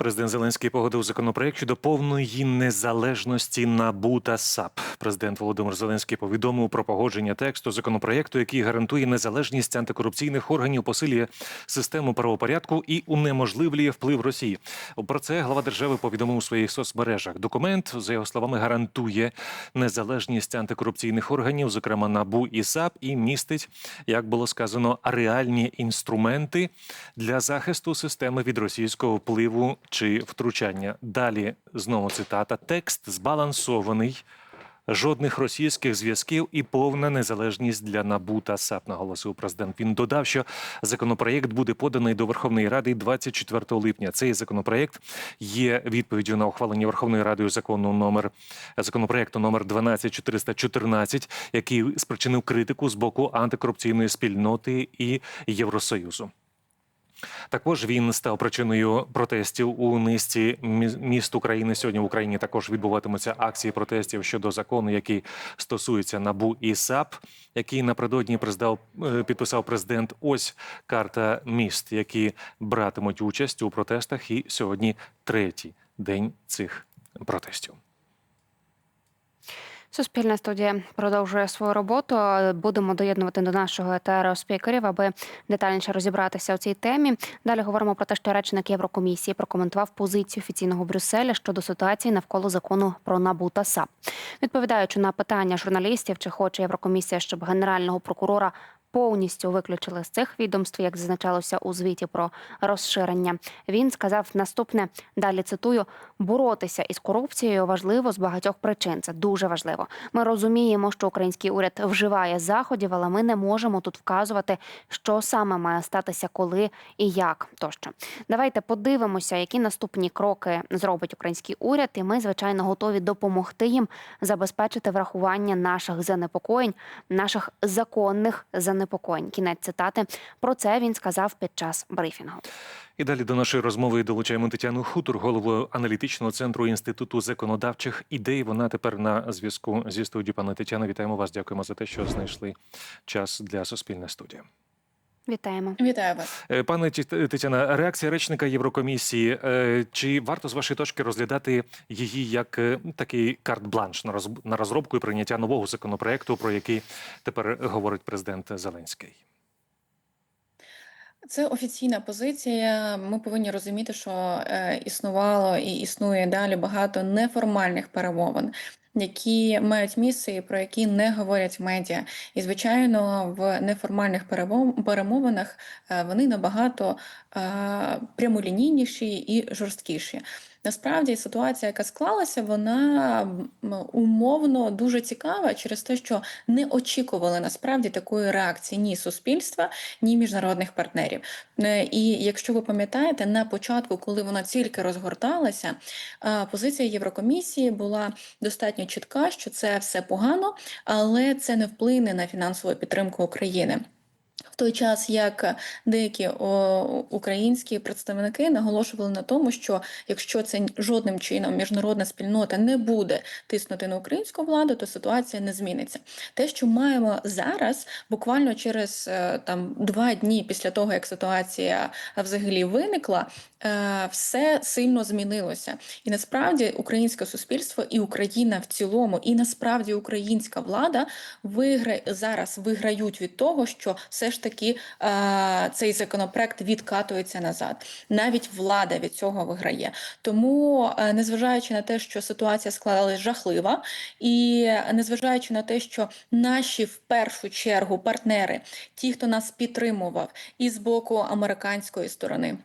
Президент Зеленський погодив законопроект щодо повної незалежності НАБУ та САП. Президент Володимир Зеленський повідомив про погодження тексту законопроекту, який гарантує незалежність антикорупційних органів, посилює систему правопорядку і унеможливлює вплив Росії. Про це глава держави повідомив у своїх соцмережах. Документ, за його словами, гарантує незалежність антикорупційних органів, зокрема НАБУ і САП, і містить, як було сказано, реальні інструменти для захисту системи від російського впливу чи втручання. Далі знову цитата: текст збалансований. Жодних російських зв'язків і повна незалежність для НАБУ та САП, наголосив президент. Він додав, що законопроєкт буде поданий до Верховної Ради 24 липня. Цей законопроєкт є відповіддю на ухвалення Верховною Радою закону номер законопроекту номер 12414, який спричинив критику з боку антикорупційної спільноти і Євросоюзу. Також він став причиною протестів у низці міст України. Сьогодні в Україні також відбуватимуться акції протестів щодо закону, який стосується НАБУ і САП, який напередодні приздав, е, підписав президент. Ось карта міст, які братимуть участь у протестах. І сьогодні третій день цих протестів. Суспільна студія продовжує свою роботу. Будемо доєднувати до нашого етеру спікерів, аби детальніше розібратися у цій темі. Далі говоримо про те, що речник Єврокомісії прокоментував позицію офіційного Брюсселя щодо ситуації навколо закону про НАБУ та САП. Відповідаючи на питання журналістів, чи хоче Єврокомісія, щоб генерального прокурора повністю виключили з цих відомств, як зазначалося у звіті про розширення. Він сказав наступне: далі цитую: боротися із корупцією важливо з багатьох причин. Це дуже важливо. Ми розуміємо, що український уряд вживає заходів, але ми не можемо тут вказувати, що саме має статися, коли і як тощо. Давайте подивимося, які наступні кроки зробить український уряд, і ми, звичайно, готові допомогти їм забезпечити врахування наших занепокоєнь, наших законних занепокоєнь. Кінець цитати. Про це він сказав під час брифінгу. І далі до нашої розмови долучаємо Тетяну Хутор, голову аналітичного центру інституту законодавчих ідей. Вона тепер на зв'язку зі студією. Пане Тетяно, вітаємо вас. Дякуємо за те, що знайшли час для суспільна студія. Вітаємо. Вітаю вас. Е, Пане Тетяна, реакція речника Єврокомісії. е, Чи варто з вашої точки розглядати її як е, такий карт-бланш на розробку і прийняття нового законопроекту, про який тепер говорить президент Зеленський? Це офіційна позиція. Ми повинні розуміти, що існувало і існує далі багато неформальних перемовин, які мають місце і про які не говорять медіа. І звичайно, в неформальних перемов- перемовинах е, вони набагато е, прямолінійніші і жорсткіші. Насправді ситуація, яка склалася, вона умовно дуже цікава через те, що не очікували насправді такої реакції ні суспільства, ні міжнародних партнерів. Е, І якщо ви пам'ятаєте, на початку, коли вона тільки розгорталася, е, позиція Єврокомісії була достатньо чітка, що це все погано, але це не вплине на фінансову підтримку України. В той час як деякі о, українські представники наголошували на тому, що якщо це жодним чином міжнародна спільнота не буде тиснути на українську владу, то ситуація не зміниться. Те, що маємо зараз, буквально через е, там два дні після того, як ситуація взагалі виникла, е, все сильно змінилося. І насправді українське суспільство і Україна в цілому, і насправді українська влада виграє зараз виграють від того, що все ж таки е, цей законопроект відкатується назад. Навіть влада від цього виграє. Тому, е, незважаючи на те, що ситуація склалася жахлива, і незважаючи на те, що наші в першу чергу партнери, ті, хто нас підтримував, і з боку американської сторони.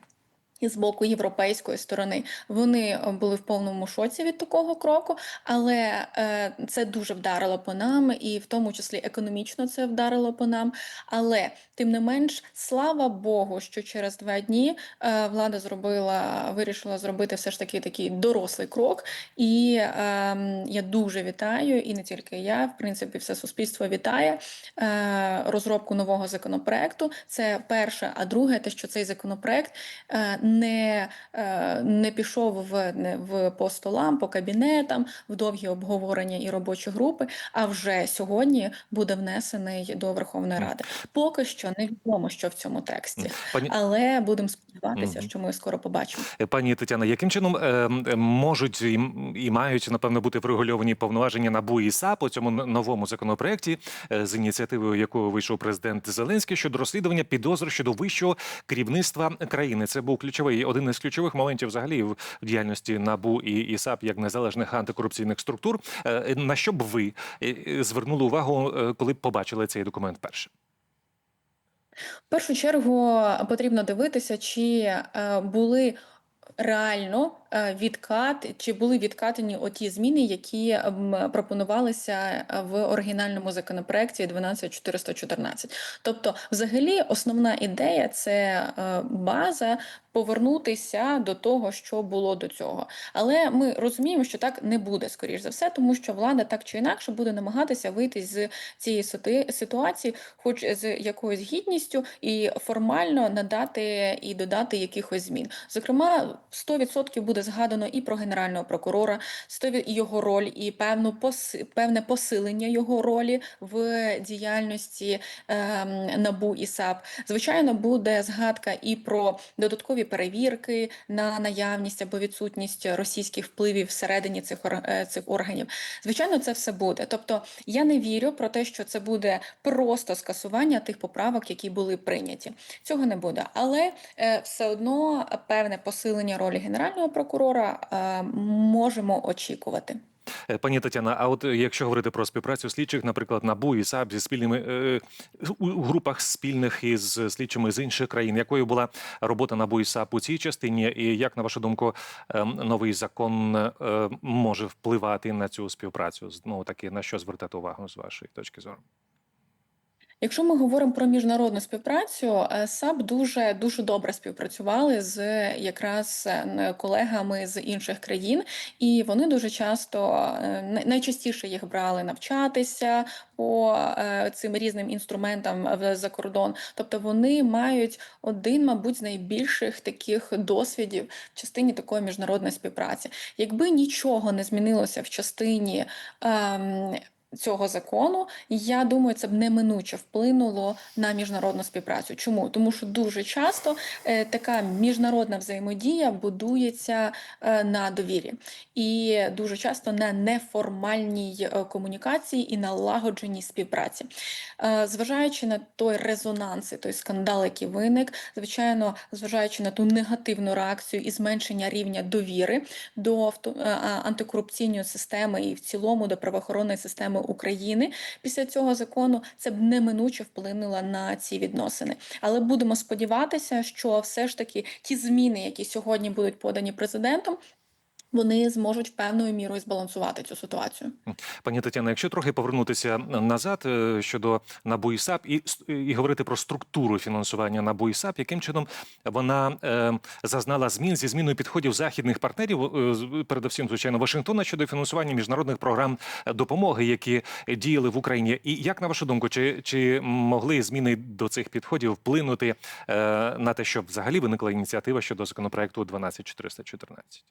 З боку європейської сторони вони е, були в повному шоці від такого кроку, але е, це дуже вдарило по нам, і в тому числі економічно це вдарило по нам. Але тим не менш, слава Богу, що через два дні е, влада зробила, вирішила зробити все ж таки такий дорослий крок. І е, я дуже вітаю, і не тільки я, в принципі, все суспільство вітає е, розробку нового законопроекту. Це перше. А друге, те, що цей законопроект е, не, е, не пішов в, не, в по столам, по кабінетам, в довгі обговорення і робочі групи, а вже сьогодні буде внесений до Верховної Ради. Поки що невідомо, що в цьому тексті, Пані але будемо сподіватися, що ми скоро побачимо. Е, Пані Тетяна, яким чином е, можуть і, і мають напевно бути врегульовані повноваження НАБУ і САП у цьому новому законопроекті, е, з ініціативою якого вийшов президент Зеленський щодо розслідування підозр щодо вищого керівництва країни? Це був ключовий один із ключових моментів взагалі в діяльності НАБУ і, і САП як незалежних антикорупційних структур. Е, На що б ви е, звернули увагу, е, коли б побачили цей документ перше? В першу чергу потрібно дивитися, чи були реально відкат, чи були відкатані оті зміни, які пропонувалися е, в оригінальному законопроекті 12414. Тобто, взагалі, основна ідея це е, база повернутися до того, що було до цього. Але ми розуміємо, що так не буде, скоріш за все, тому що влада так чи інакше буде намагатися вийти з цієї ситуації, хоч з якоюсь гідністю, і формально надати і додати якихось змін. Зокрема, 100% буде згадано і про генерального прокурора, 100% його роль, і певну певне посилення його ролі в діяльності ем, НАБУ і САП. Звичайно, буде згадка і про додаткові перевірки на наявність або відсутність російських впливів всередині цих е, цих органів. Звичайно, це все буде. Тобто, я не вірю про те, що це буде просто скасування тих поправок, які були прийняті. Цього не буде, але е, все одно певне посилення ролі генерального прокурора е, можемо очікувати. Е, Пані Тетяна, а от е, якщо говорити про співпрацю слідчих, наприклад, НАБУ і САП зі спільними у групах спільних із слідчими з інших країн, якою була робота НАБУ і САП у цій частині, і як на вашу думку ем, новий закон може впливати на цю співпрацю? Знову таки на що звертати увагу з вашої точки зору? Якщо ми говоримо про міжнародну співпрацю, е, САП дуже дуже добре співпрацювали з якраз е, колегами з інших країн, і вони дуже часто е, найчастіше їх брали навчатися по е, цим різним інструментам за кордон. Тобто вони мають один, мабуть, з найбільших таких досвідів в частині такої міжнародної співпраці. Якби нічого не змінилося в частині. ем, Цього закону, я думаю, це б неминуче вплинуло на міжнародну співпрацю. Чому? Тому що дуже часто е, така міжнародна взаємодія будується е, на довірі, і дуже часто на неформальній е, комунікації і налагодженій співпраці. Е, зважаючи на той резонанс, і той скандал, який виник, звичайно, зважаючи на ту негативну реакцію і зменшення рівня довіри до е, антикорупційної системи і в цілому до правоохоронної системи України після цього закону, це б неминуче вплинуло на ці відносини. Але будемо сподіватися, що все ж таки ті зміни, які сьогодні будуть подані президентом. Вони зможуть певною мірою збалансувати цю ситуацію. Пані Тетяна, якщо трохи повернутися назад е, щодо НАБУ і САП і, і говорити про структуру фінансування НАБУ і САП, яким чином вона е, зазнала змін зі зміною підходів західних партнерів, е, передусім, звичайно, Вашингтона щодо фінансування міжнародних програм допомоги, які діяли в Україні. І як на вашу думку, чи, чи могли зміни до цих підходів вплинути е, на те, щоб взагалі виникла ініціатива щодо законопроекту 12414?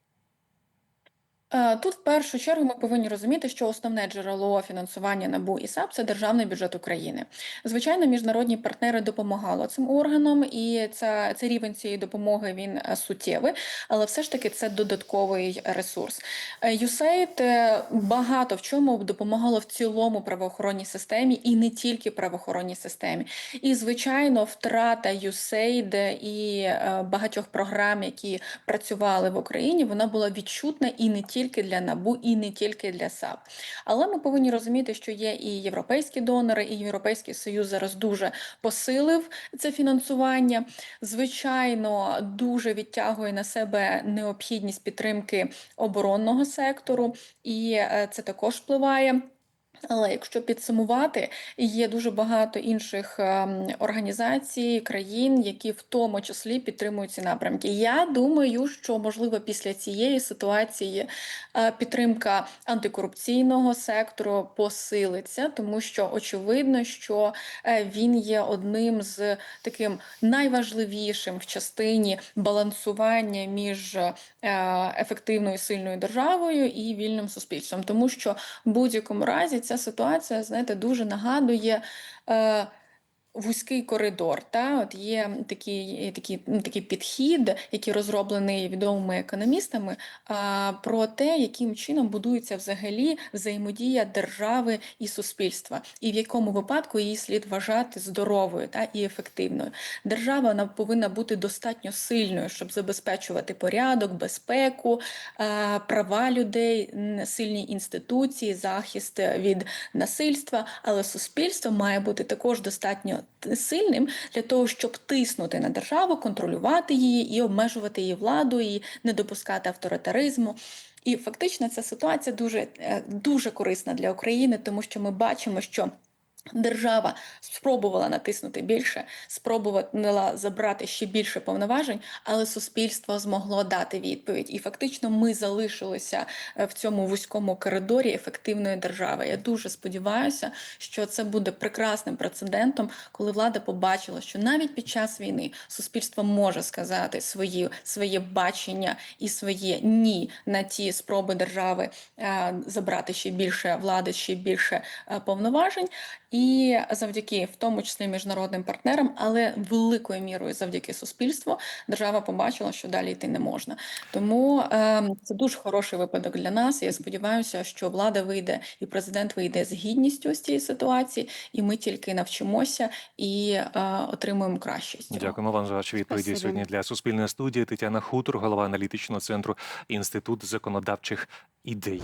Е, Тут в першу чергу ми повинні розуміти, що основне джерело фінансування НАБУ і САП це державний бюджет України. Звичайно, міжнародні партнери допомагали цим органам, і ця, цей рівень цієї допомоги він е, суттєвий, але все ж таки це додатковий ресурс. Е, USAID багато в чому допомагало в цілому правоохоронній системі і не тільки правоохоронній системі. І звичайно, втрата USAID і багатьох програм, які працювали в Україні, вона була відчутна і не тільки для НАБУ, і не тільки для САП. Але ми повинні розуміти, що є і європейські донори, і Європейський Союз зараз дуже посилив це фінансування. Звичайно, дуже відтягує на себе необхідність підтримки оборонного сектору, і е, це також впливає. Але якщо підсумувати, є дуже багато інших ем, організацій, країн, які в тому числі підтримують ці напрямки. Я думаю, що можливо після цієї ситуації е, підтримка антикорупційного сектору посилиться, тому що очевидно, що е, він є одним з таким найважливішим в частині балансування між е, ефективною сильною державою і вільним суспільством, тому що в будь-якому разі ця ситуація, знаєте, дуже нагадує. Е, Вузький коридор, та от є такий, такий, ну, такий підхід, який розроблений відомими економістами, а, про те, яким чином будується взагалі взаємодія держави і суспільства, і в якому випадку її слід вважати здоровою та і ефективною. Держава вона повинна бути достатньо сильною, щоб забезпечувати порядок, безпеку, а, права людей, сильні інституції, захист від насильства. Але суспільство має бути також достатньо сильним для того, щоб тиснути на державу, контролювати її і обмежувати її владу, і не допускати авторитаризму. І фактично ця ситуація дуже, е, дуже корисна для України, тому що ми бачимо, що. Держава спробувала натиснути більше, спробувала забрати ще більше повноважень, але суспільство змогло дати відповідь. І фактично ми залишилися е, в цьому вузькому коридорі ефективної держави. Я дуже сподіваюся, що це буде прекрасним прецедентом, коли влада побачила, що навіть під час війни суспільство може сказати свої, своє бачення і своє ні на ті спроби держави е, забрати ще більше влади, ще більше е, повноважень. І завдяки, в тому числі міжнародним партнерам, але великою мірою завдяки суспільству, держава побачила, що далі йти не можна. Тому е, це дуже хороший випадок для нас. Я сподіваюся, що влада вийде і президент вийде з гідністю з цієї ситуації, і ми тільки навчимося і е, отримуємо цього. Дякуємо вам за ваші відповіді Спасибі. сьогодні для Суспільної студії. Тетяна Хутор, голова аналітичного центру Інститут законодавчих ідей.